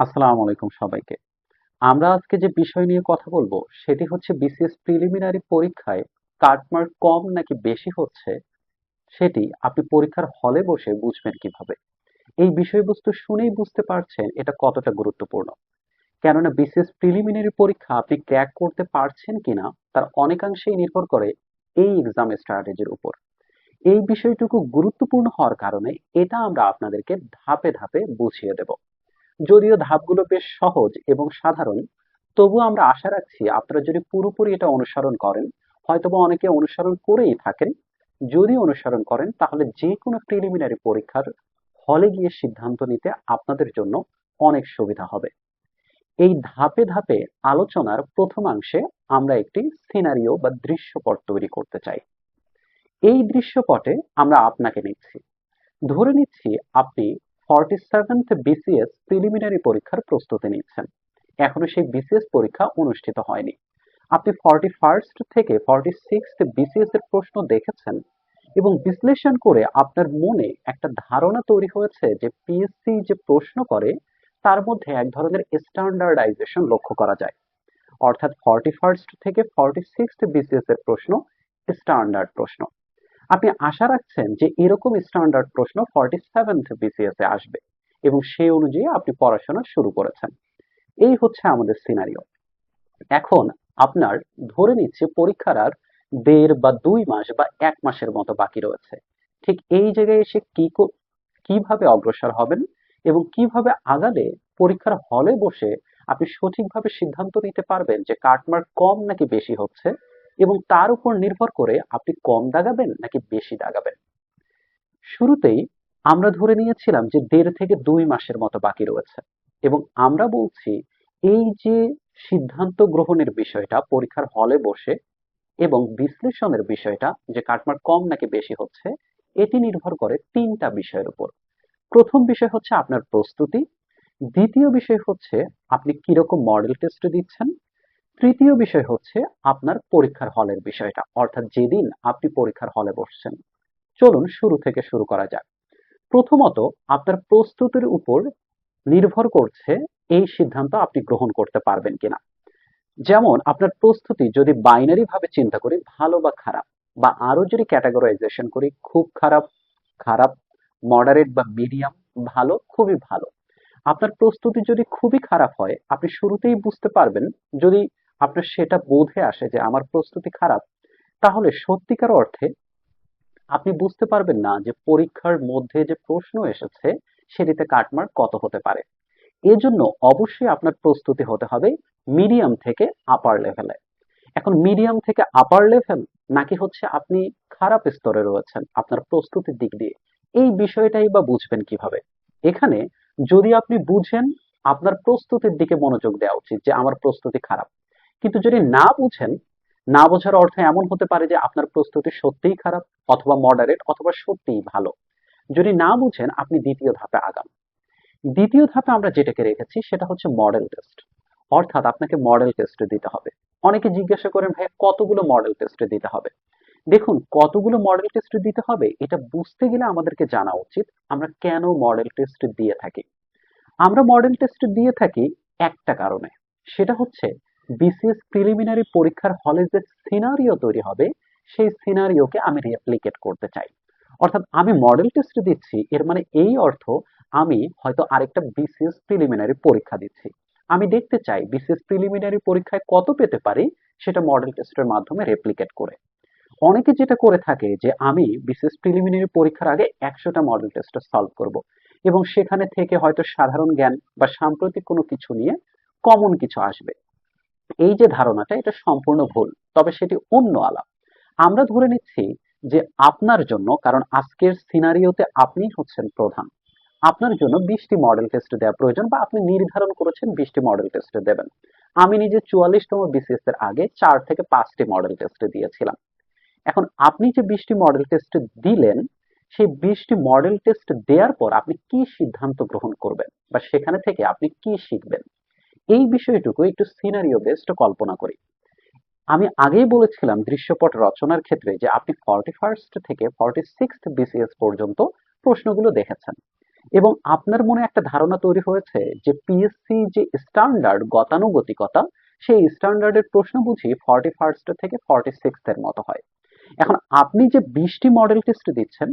আসসালামু আলাইকুম সবাইকে। আমরা আজকে যে বিষয় নিয়ে কথা বলব, সেটি হচ্ছে বিসিএস প্রিলিমিনারি পরীক্ষায় কাটমার্ক কম নাকি বেশি হচ্ছে, সেটি আপনি পরীক্ষার হলে বসে বুঝবেন কীভাবে। এই বিষয়বস্তু শুনেই বুঝতে পারছেন এটা কতটা গুরুত্বপূর্ণ। কেননা বিসিএস প্রিলিমিনারি পরীক্ষা আপনি ক্র্যাক করতে পারছেন কিনা, তার অনেকাংশেই নির্ভর করে এই এক্সাম স্ট্র্যাটেজির উপর। এই বিষয়টুকু গুরুত্বপূর্ণ হওয়ার কারণে এটা আমরা আপনাদেরকে ধাপে ধাপে বুঝিয়ে দেব। যদিও ধাপগুলো বেশ সহজ এবং সাধারণ, তবু আমরা আশা রাখছি আপনারা যদি পুরোপুরি এটা অনুসরণ করেন, হয়তোবা অনেকে অনুসরণ করেই থাকেন। যদি অনুসরণ করেন, তাহলে যে কোনো প্রিলিমিনারি পরীক্ষার হলে গিয়ে সিদ্ধান্ত নিতে আপনাদের জন্য অনেক সুবিধা হবে। এই ধাপে ধাপে আলোচনার প্রথমাংশে আমরা একটি সিনারিও বা দৃশ্যপট তৈরি করতে চাই। এই দৃশ্যপটে আমরা আপনাকে নিচ্ছি। ধরে নিচ্ছি আপনি ফর্টি সেভেন্থ বিসিএস প্রিলিমিনারি পরীক্ষার প্রস্তুতি নিচ্ছেন। এখনও সেই বিসিএস পরীক্ষা অনুষ্ঠিত হয়নি। আপনি ফর্টি ফার্স্ট থেকে ফর্টি সিক্স বিসিএস এর প্রশ্ন দেখেছেন এবং বিশ্লেষণ করে আপনার মনে একটা ধারণা তৈরি হয়েছে যে পিএসসি যে প্রশ্ন করে, তার মধ্যে এক ধরনের স্ট্যান্ডার্ডাইজেশন লক্ষ্য করা যায়। অর্থাৎ ফর্টি ফার্স্ট থেকে ফর্টি সিক্স বিসিএস এর প্রশ্ন স্ট্যান্ডার্ড প্রশ্ন। আপনি আশা রাখছেন যে এরকম স্ট্যান্ডার্ড প্রশ্ন ফর্টি সেভেন্থ বিসিএস আসবে এবং সেই অনুযায়ী আপনি পড়াশোনা শুরু করেছেন। এই হচ্ছে আমাদের সিনারিও এখন আপনার ধরে নিচ্ছে পরীক্ষার আর দেড় বা দুই মাস বা এক মাসের মতো বাকি রয়েছে। ঠিক এই জায়গায় এসে কি, কীভাবে অগ্রসর হবেন এবং কীভাবে আগালে পরীক্ষার হলে বসে আপনি সঠিকভাবে সিদ্ধান্ত নিতে পারবেন যে কাটমার্ক কম নাকি বেশি হচ্ছে? এবং তার উপর নির্ভর করে আপনি কম দাগাবেন নাকি বেশি দাগাবেন? শুরুতেই আমরা ধরে নিয়েছিলাম যে দেড় থেকে দুই মাসের মতো বাকি রয়েছে এবং আমরা বলছি এই যে সিদ্ধান্ত গ্রহণের বিষয়টা, পরীক্ষার হলে বসে এবং বিশ্লেষণের বিষয়টা যে কাটমার্ক কম নাকি বেশি হচ্ছে, এটি নির্ভর করে তিনটা বিষয়ের উপর। প্রথম বিষয় হচ্ছে আপনার প্রস্তুতি। দ্বিতীয় বিষয় হচ্ছে আপনি কীরকম মডেল টেস্ট দিচ্ছেন তৃতীয় বিষয় হচ্ছে আপনার পরীক্ষার হলের বিষয়টা। অর্থাৎ যেদিন আপনি পরীক্ষার হলে বসছেন। চলুন শুরু থেকে শুরু করা যাক। প্রথমত, আপনার প্রস্তুতির উপর নির্ভর করছে এই সিদ্ধান্ত আপনি গ্রহণ করতে পারবেন কিনা। যেমন, আপনার প্রস্তুতি যদি বাইনারি ভাবে চিন্তা করি, ভালো বা খারাপ, বা আরও যদি ক্যাটাগরাইজেশন করি, খুব খারাপ খারাপ, মডারেট বা মিডিয়াম, ভালো, খুবই ভালো। আপনার প্রস্তুতি যদি খুবই খারাপ হয়, আপনি শুরুতেই বুঝতে পারবেন যদি আপনার সেটা বোধে আসে যে আমার প্রস্তুতি খারাপ, তাহলে সত্যিকার অর্থে আপনি বুঝতে পারবেন না যে পরীক্ষার মধ্যে যে প্রশ্ন এসেছে, সেটিতে কাটমার্ক কত হতে পারে। এজন্য অবশ্যই আপনার প্রস্তুতি হতে হবে মিডিয়াম থেকে আপার লেভেলে এখন মিডিয়াম থেকে আপার লেভেল নাকি হচ্ছে আপনি খারাপ স্তরে রয়েছেন আপনার প্রস্তুতির দিক দিয়ে? এই বিষয়টাই বা বুঝবেন কীভাবে? এখানে যদি আপনি বুঝেন, আপনার প্রস্তুতির দিকে মনোযোগ দেওয়া উচিত যে আমার প্রস্তুতি খারাপ। কিন্তু যদি না বুঝেন, না বোঝার অর্থ এমন হতে পারে যে আপনার প্রস্তুতি সত্যিই খারাপ অথবা মডারেট অথবা সত্যিই ভালো। যদি না বুঝেন, আপনি দ্বিতীয় ধাপে আগান। দ্বিতীয় ধাপে আমরা যেটাকে রেখেছি, সেটা হচ্ছে মডেল টেস্ট অর্থাৎ আপনাকে মডেল টেস্ট দিতে হবে। অনেকে জিজ্ঞাসা করেন ভাই কতগুলো মডেল টেস্ট দিতে হবে? দেখুন, কতগুলো মডেল টেস্ট দিতে হবে, এটা বুঝতে গেলে আমাদেরকে জানা উচিত, আমরা কেন মডেল টেস্ট দিয়ে থাকি। আমরা মডেল টেস্ট দিয়ে থাকি একটা কারণে। সেটা হচ্ছে বিসিএস প্রিলিমিনারি পরীক্ষার হলে যে সিনারিও তৈরি হবে, সেই সিনারিওকে আমি রেপ্লিকেট করতে চাই। অর্থাৎ আমি মডেল টেস্ট দিচ্ছি, এর মানে এই অর্থ আমি হয়তো আরেকটা বিসিএস প্রিলিমিনারি পরীক্ষা দিচ্ছি। আমি দেখতে চাই বিসিএস প্রিলিমিনারি পরীক্ষায় কত পেতে পারি, সেটা মডেল টেস্টের মাধ্যমে রেপ্লিকেট করে। অনেকে যেটা করে থাকে যে আমি বিসিএস প্রিলিমিনারি পরীক্ষার আগে একশোটা মডেল টেস্ট সলভ করব এবং সেখানে থেকে হয়তো সাধারণ জ্ঞান বা সাম্প্রতিক কোনো কিছু নিয়ে কমন কিছু আসবে। এই যে ধারণাটা, এটা সম্পূর্ণ ভুল, তবে সেটি অন্য আলাপ। আমরা ধরে নিচ্ছি যে আপনার জন্য, কারণ আজকের সিনারিওতে আপনি হচ্ছেন প্রধান, আপনার জন্য বিশটি মডেল টেস্ট দেওয়া প্রয়োজন বা আপনি নির্ধারণ করেছেন বিশটি মডেল টেস্ট দেবেন। আমি নিজে চুয়াল্লিশতম বিসিএস এর আগে চার থেকে পাঁচটি মডেল টেস্ট দিয়েছিলাম। এখন আপনি যে বিশটি মডেল টেস্ট দিলেন, সেই বিশটি মডেল টেস্ট দেওয়ার পর আপনি কি সিদ্ধান্ত গ্রহণ করবেন বা সেখানে থেকে আপনি কি শিখবেন? এই বিষয়টুকু একটু সিনারিও বেসড কল্পনা করি। আমি আগেই বলেছিলাম দৃশ্যপট রচনার ক্ষেত্রে যে আপনি ফর্টি ফার্স্ট থেকে ফর্টি সিক্স বিসিএস পর্যন্ত প্রশ্নগুলো দেখেছেন। এবং আপনার মনে একটা ধারণা তৈরি হয়েছে যে পিএসসি যে স্ট্যান্ডার্ড গতানুগতিকতা, সেই স্ট্যান্ডার্ডের প্রশ্ন বুঝি ফর্টি ফার্স্ট থেকে ফর্টি সিক্স এর মতো হয়। এখন আপনি যে বিশটি মডেল টেস্ট দিচ্ছেন,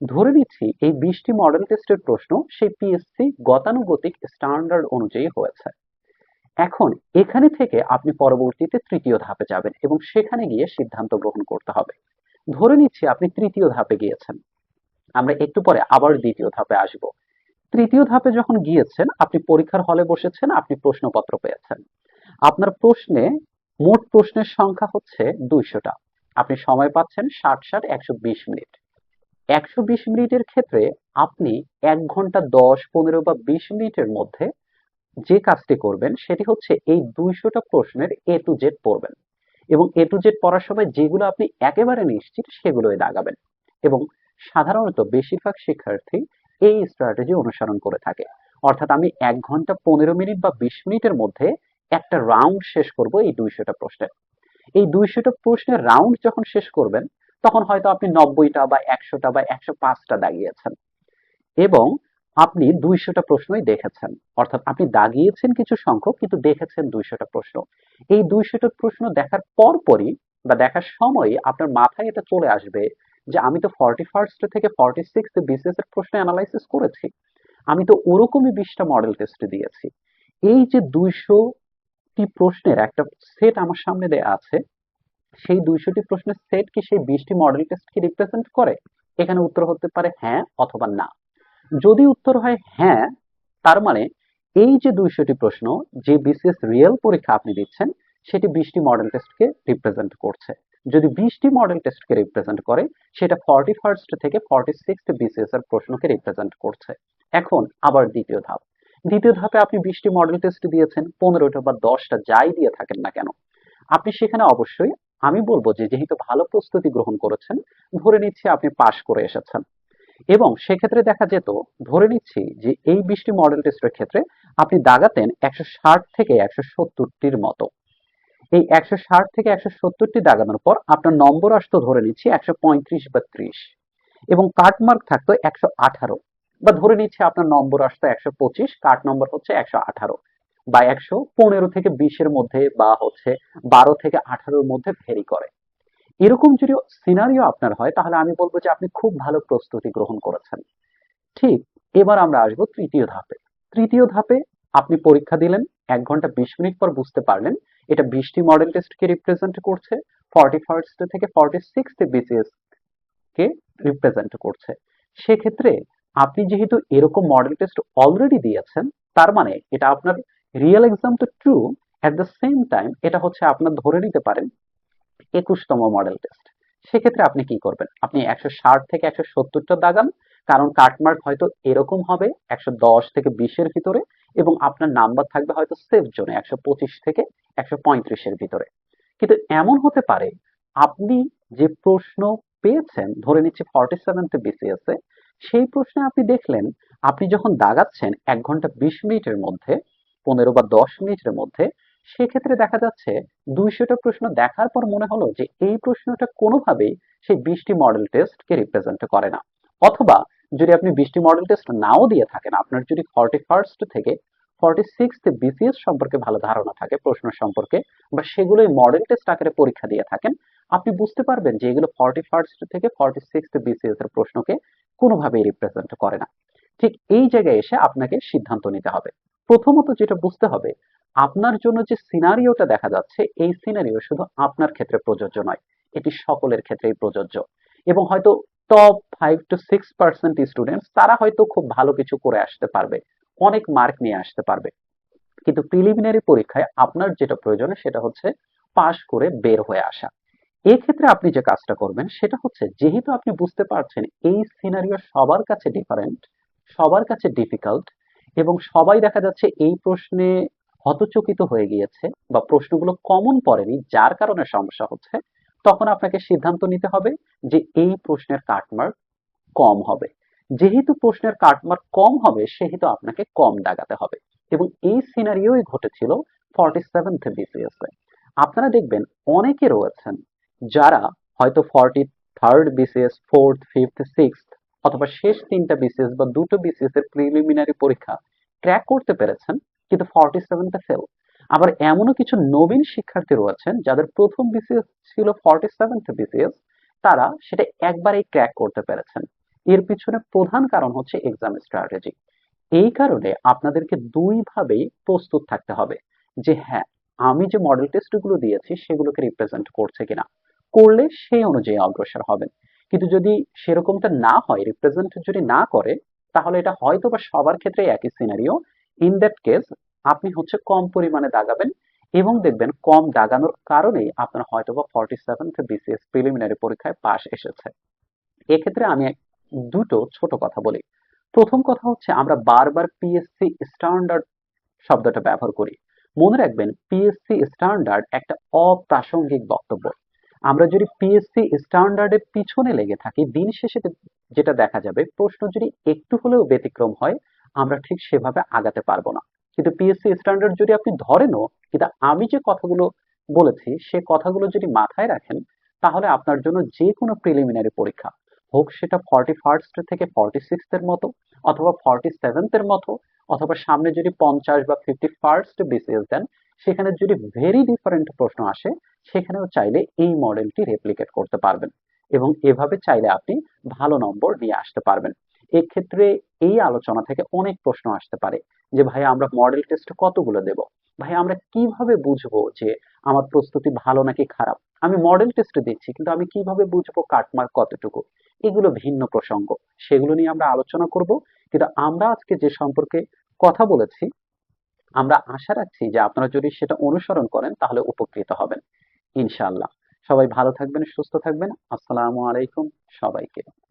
ধরে নিচ্ছি এই বিশটি মডেল টেস্টের প্রশ্ন সেই পিএসসি গতানুগতিক স্ট্যান্ডার্ড অনুযায়ী হয়েছে। এখন এখানে থেকে আপনি পরবর্তীতে তৃতীয় ধাপে যাবেন এবং সেখানে গিয়ে সিদ্ধান্ত গ্রহণ করতে হবে। ধরে নিচ্ছি আপনি তৃতীয় ধাপে গিয়েছেন। আমরা একটু পরে আবার দ্বিতীয় ধাপে আসব। তৃতীয় ধাপে যখন গিয়েছেন, আপনি পরীক্ষার হলে বসেছেন, আপনি প্রশ্নপত্র পেয়েছেন। আপনার প্রশ্নে, মোট প্রশ্নের সংখ্যা হচ্ছে দুইশোটা। আপনি সময় পাচ্ছেন ষাট ষাট একশো বিশ মিনিট। একশো বিশ মিনিটের ক্ষেত্রে আপনি এক ঘণ্টা দশ, পনেরো বা বিশ মিনিটের মধ্যে যে কাজটি করবেন সেটি হচ্ছে এই দুইশোটা প্রশ্নের এ টু জেড পড়বেন। এবং এ টু জেড পড়ার সময় যেগুলো আপনি একেবারে নিশ্চিত সেগুলোই দাগাবেন। এবং সাধারণত বেশিরভাগ শিক্ষার্থী এই স্ট্র্যাটেজি অনুসরণ করে থাকে। অর্থাৎ আমি এক ঘণ্টা পনেরো মিনিট বা বিশ মিনিটের মধ্যে একটা রাউন্ড শেষ করব এই দুইশোটা প্রশ্নের। এই দুইশোটা প্রশ্নের রাউন্ড যখন শেষ করবেন, তখন হয়তো আপনি নব্বইটা বা একশোটা বা একশো পাঁচটা দাগিয়েছেন। এবং আপনি দুইশোটা প্রশ্নই দেখেছেন। অর্থাৎ আপনি দাগিয়েছেন কিছু সংখ্যক, কিন্তু দেখেছেন দুইশোটা প্রশ্ন। এই দুইশোটা প্রশ্ন দেখার পরপরই বা দেখার সময়ই আপনার মাথায় এটা চলে আসবে যে আমি তো ফর্টি ফার্স্ট থেকে ফর্টি সিক্স বিসিএস এর প্রশ্ন অ্যানালাইসিস করেছি। আমি তো ওরকমই বিশটা মডেল টেস্ট দিয়েছি। এই যে দুইশোটি প্রশ্নের একটা সেট আমার সামনে দেয়া আছে, সেই দুইশোটি প্রশ্নের সেট কি সেই বিশটি মডেল টেস্টকে রিপ্রেজেন্ট করে? এখানে উত্তর হতে পারে হ্যাঁ অথবা না। যদি উত্তর হয় হ্যাঁ তার মানে এই যে দুইশোটি প্রশ্ন যে বিসিএস রিয়েল পরীক্ষা আপনি দিচ্ছেন, সেটি বিশটি মডেল টেস্টকে রিপ্রেজেন্ট করছে। যদি বিশটি মডেল টেস্টকে রিপ্রেজেন্ট করে, সেটা ফর্টি ফার্স্ট থেকে ফর্টি সিক্স বিসিএস এর প্রশ্নকে রিপ্রেজেন্ট করছে। এখন আবার দ্বিতীয় ধাপ। দ্বিতীয় ধাপে আপনি বিশটি মডেল টেস্ট দিয়েছেন, পনেরোটা বা দশটা যাই দিয়ে থাকেন না কেন, আপনি সেখানে অবশ্যই, আমি বলব যে যেহেতু ভালো প্রস্তুতি গ্রহণ করেছেন, ধরে নিচ্ছি আপনি পাশ করে এসেছেন। এবং সেক্ষেত্রে দেখা যেত, ধরে নিচ্ছি যে এই বিশটি মডেল টেস্টের ক্ষেত্রে আপনি দাগাতেন একশো ষাট থেকে একশো সত্তরটির মতো। এই একশো ষাট থেকে একশো সত্তরটি দাগানোর পর আপনার নম্বর আসতো ধরে নিচ্ছি একশো পঁয়ত্রিশ বা ত্রিশ এবং কাট মার্ক থাকতো একশো আঠারো বা ধরে নিচ্ছে আপনার নম্বর আসতো একশো পঁচিশ কাট নম্বর হচ্ছে একশো আঠারো বা একশো পনেরো থেকে বিশের মধ্যে বা হচ্ছে বারো থেকে আঠারোর মধ্যে ভেরি করে। এরকম যদি সিনারিও আপনার হয়, তাহলে আমি বলব যে আপনি খুব ভালো প্রস্তুতি গ্রহণ করেছেন। ঠিক, এবার আমরা আসব তৃতীয় ধাপে। তৃতীয় ধাপে আপনি পরীক্ষা দিলেন, এক ঘণ্টা বিশ মিনিট পর বুঝতে পারলেন, এটা বিশটি মডেল টেস্টকে রিপ্রেজেন্ট করছে ফর্টি ফার্স্ট থেকে ফর্টি সিক্স বিসিএস কে রিপ্রেজেন্ট করছে। সেক্ষেত্রে আপনি যেহেতু এরকম মডেল টেস্ট অলরেডি দিয়েছেন, তার মানে এটা আপনার রিয়েল এক্সাম তো true at the same time এটা হচ্ছে আপনার ধরে নিতে পারেন একুশতম মডেল টেস্ট সেক্ষেত্রে আপনি কি করবেন? আপনি একশো ষাট থেকে একশো সত্তরটা দাগান, কারণ কাটমার্ক হয়তো এরকম হবে একশো দশ থেকে বিশের ভিতরে এবং আপনার নাম্বার থাকবে হয়তো সেফ জোনে একশো পঁচিশ থেকে একশো পঁয়ত্রিশের ভিতরে। কিন্তু এমন হতে পারে, আপনি যে প্রশ্ন পেয়েছেন, ধরে নিচ্ছি ফর্টি সেভেন্থ বিসিএস এ, সেই প্রশ্নে আপনি দেখলেন, আপনি যখন দাগাচ্ছেন এক ঘণ্টা বিশ মিনিটের মধ্যে, পনেরো বা দশ মিনিটের মধ্যে সেক্ষেত্রে দেখা যাচ্ছে দুইশোটা প্রশ্ন দেখার পর মনে হলো যে এই প্রশ্নটা কোনোভাবেই সেই বিশটি মডেল টেস্টকে রিপ্রেজেন্ট করে না। অথবা যদি আপনি বিশটি মডেল টেস্ট নাও দিয়ে থাকেন, আপনার যদি ফর্টি ফার্স্ট থেকে ফর্টি সিক্স বিসিএস সম্পর্কে ভালো ধারণা থাকে, প্রশ্ন সম্পর্কে, বা সেগুলোই মডেল টেস্ট আকারে পরীক্ষা দিয়ে থাকেন, আপনি বুঝতে পারবেন যে এগুলো ফর্টি ফার্স্ট থেকে ফর্টি সিক্স বিসিএস এর প্রশ্নকে কোনোভাবেই রিপ্রেজেন্ট করে না। ঠিক এই জায়গায় এসে আপনাকে সিদ্ধান্ত নিতে হবে। প্রথমত যেটা বুঝতে হবে আপনার জন্য যে সিনারিওটা দেখা যাচ্ছে, এই সিনারিও শুধু আপনার ক্ষেত্রে প্রযোজ্য নয়, এটি সকলের ক্ষেত্রেই প্রযোজ্য। এবং হয়তো top five to six percent students তারা হয়তো খুব ভালো কিছু করে আসতে পারবে, অনেক মার্ক নিয়ে আসতে পারবে। কিন্তু প্রিলিমিনারি পরীক্ষায় আপনার যেটা প্রয়োজন সেটা হচ্ছে পাশ করে বের হয়ে আসা। এক্ষেত্রে আপনি যে কাজটা করবেন, সেটা হচ্ছে যেহেতু আপনি বুঝতে পারছেন এই সিনারিও সবার কাছে ডিফারেন্ট সবার কাছে ডিফিকাল্ট এবং সবাই দেখা যাচ্ছে এই প্রশ্নে হতচকিত হয়ে গিয়েছে বা প্রশ্নগুলো কমন পড়েনি, যার কারণে সমস্যা হচ্ছে, তখন আপনাকে সিদ্ধান্ত নিতে হবে যে এই প্রশ্নের কাটমার্ক কম হবে। যেহেতু প্রশ্নের কাটমার্ক কম হবে, সেহেতু আপনাকে কম দাগাতে হবে। এবং এই সিনারিওই ঘটেছিল ফর্টি সেভেন্থ বিসিএস এ। আপনারা দেখবেন অনেকে রয়েছেন যারা হয়তো forty third BCS fourth fifth sixth অথবা শেষ তিনটা বিসিএস বা দুটো বিসিএস এর প্রিলিমিনারি পরীক্ষা ক্র্যাক করতে পেরেছেন কিন্তু ফর্টি সেভেনতে ফেল আবার এমনও কিছু নবীন শিক্ষার্থী রয়েছেন যাদের প্রথম বিসিএস ছিল ফর্টি সেভেন্থ বিসিএস তারা সেটা একবারেই ক্র্যাক করতে পেরেছেন। এর পিছনে প্রধান কারণ হচ্ছে এক্সাম স্ট্র্যাটেজি এই কারণে আপনাদেরকে দুই ভাবেই প্রস্তুত থাকতে হবে যে হ্যাঁ আমি যে মডেল টেস্টগুলো দিয়েছি সেগুলোকে রিপ্রেজেন্ট করছে কিনা। করলে সেই অনুযায়ী অগ্রসর হবেন। কিন্তু যদি সেরকমটা না হয় রিপ্রেজেন্ট যদি না করে, তাহলে এটা হয়তো বা সবার ক্ষেত্রে একই সিনারিও ইন দ্যাট কেস আপনি হচ্ছে কম পরিমাণে দাগাবেন এবং দেখবেন কম দাগানোর কারণেই আপনার হয়তো বা ফর্টি সেভেন্থ বিসিএস প্রিলিমিনারি পরীক্ষায় পাশ এসেছে। এক্ষেত্রে আমি দুটো ছোট কথা বলি। প্রথম কথা হচ্ছে আমরা বারবার পিএসসি স্ট্যান্ডার্ড শব্দটা ব্যবহার করি। মনে রাখবেন পিএসসি স্ট্যান্ডার্ড একটা অপ্রাসঙ্গিক বক্তব্য। আমরা যদি পিএসসি স্ট্যান্ডার্ডের পিছনে লেগে থাকি, দিন শেষে যেটা দেখা যাবে, প্রশ্ন যদি একটু হলেও ব্যতিক্রম হয় আমরা ঠিক সেভাবে আগাতে পারব না। কিন্তু পিএসসি স্ট্যান্ডার্ড যদি আপনি ধরেনও কিন্তু আমি যে কথাগুলো বলেছি, সে কথাগুলো যদি মাথায় রাখেন, তাহলে আপনার জন্য যে কোনো প্রিলিমিনারি পরীক্ষা হোক সেটা ফর্টি ফার্স্ট থেকে ফর্টি সিক্সথের মতো অথবা ফর্টি সেভেন্থের মতো অথবা সামনে যদি পঞ্চাশ বা ফিফটি ফার্স্ট বিসিএস দেন, সেখানে যদি ভেরি ডিফারেন্ট প্রশ্ন আসে, সেখানেও চাইলে এই মডেলটি রেপ্লিকেট করতে পারবেন এবং এভাবে চাইলে আপনি ভালো নম্বর নিয়ে আসতে পারবেন। এক্ষেত্রে এই আলোচনা থেকে অনেক প্রশ্ন আসতে পারে যে, ভাই, আমরা মডেল টেস্ট কতগুলো দেব? ভাই, আমরা কীভাবে বুঝব যে আমার প্রস্তুতি ভালো নাকি খারাপ? আমি মডেল টেস্ট দিচ্ছি, কিন্তু আমি কীভাবে বুঝব কাটমার্ক কতটুকু? এগুলো ভিন্ন প্রসঙ্গ। সেগুলো নিয়ে আমরা আলোচনা করব। কিন্তু আমরা আজকে যে সম্পর্কে কথা বলেছি, আমরা আশা রাখছি যে আপনারা যদি সেটা অনুসরণ করেন, তাহলে উপকৃত হবেন। ইনশাআল্লাহ। সবাই ভালো থাকবেন, সুস্থ থাকবেন। আসসালামু আলাইকুম সবাইকে।